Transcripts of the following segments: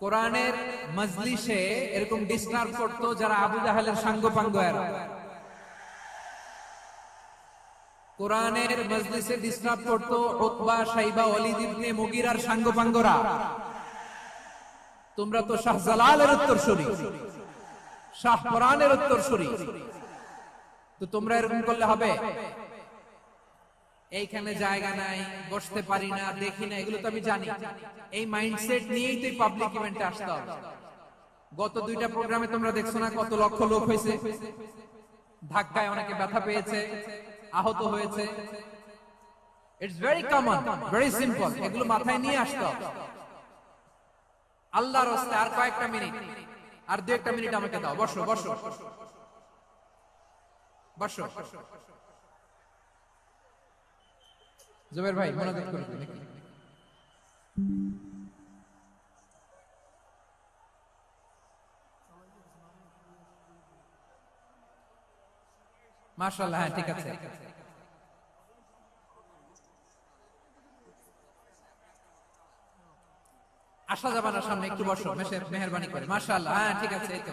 কোরআনের মজলিসে এরকম ডিস্টার্ব করতো যারা আবু জাহেলের সাঙ্গ পাঙ্গ কোরআনের মজলিসে ডিস্টার্ব করতো সাইবা মুগিরার সাঙ্গ পাঙ্গরা তোমরা তো শাহজালালের উত্তরসূরি শাহ কোরআনের উত্তরসূরি তো তোমরা এরকম করলে হবে? এইখানে জায়গা নাই, বসতে পারি না, দেখি না, এগুলো তো আমি জানি। এই মাইন্ডসেট নিয়েই তো পাবলিক ইভেন্টে আসতে হবে। গত দুইটা প্রোগ্রামে তোমরা দেখছ না কত লক্ষ লোক হয়েছে? ধাক্কায় অনেকে ব্যথা পেয়েছে, আহত হয়েছে। It's very common very simple এগুলো মাথায় নিয়ে আসতে হবে। আল্লাহর হস্তে আর কয়েকটা মিনিট আর দু একটা মিনিট আমাকে দাও। বসো বসো। বসো। জুবের ভাই, মনোযোগ করে দিন মাশাআল্লাহ হ্যাঁ ঠিক আছে। যাবে না সামনে একটু বসো মেহরবানি করে। মাশাআল্লাহ হ্যাঁ ঠিক আছে, এই তো।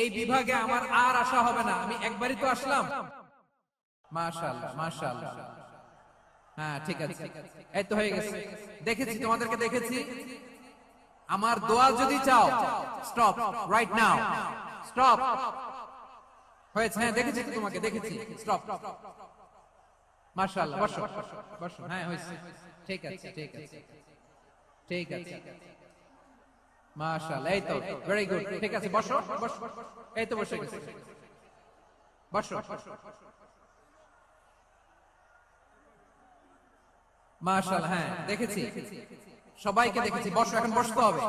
এই বিভাগে আমার আর আশা হবে না। আমি একবারই তো আসলাম। মাশাআল্লাহ মাশাআল্লাহ হ্যাঁ ঠিক আছে। এই তো হয়ে গেছে। দেখেছি, তোমাদেরকে দেখেছি। আমার দোয়া যদি চাও স্টপ রাইট নাও স্টপ হয়েছে হ্যাঁ দেখেছি তোমাকে, দেখেছি। স্টপ মাশাআল্লাহ বসো বসো হ্যাঁ হয়েছে। ঠিক আছে ঠিক আছে। ঠিক আছে। এই তো ভেরি গুড ঠিক আছে, বসো এই তো বসে গেছে। বসো হ্যাঁ দেখেছি, সবাইকে দেখেছি, বসো, এখন বসতে হবে।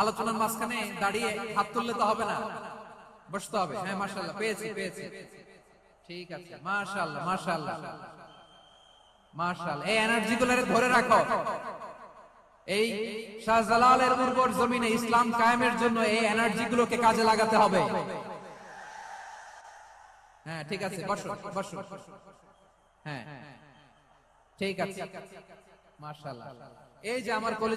আলোচনার মাঝখানে দাঁড়িয়ে হাত তুললে তো হবে না। বসতে হবে হ্যাঁ মাশাআল্লাহ, পেয়েছি পেয়েছি। ঠিক আছে, মাশাআল্লাহ মাশাআল্লাহ মাশাআল্লাহ, এই এনার্জি গুলো ধরে রাখো। এই শাহজালালের উর্বর জমিনে ইসলাম কায়েমের জন্য এই এনার্জি গুলোকে কাজে লাগাতে হবে। হ্যাঁ ঠিক আছে, বসো বসো। হ্যাঁ ঠিক আছে। মাশাআল্লাহ। এই যে আমার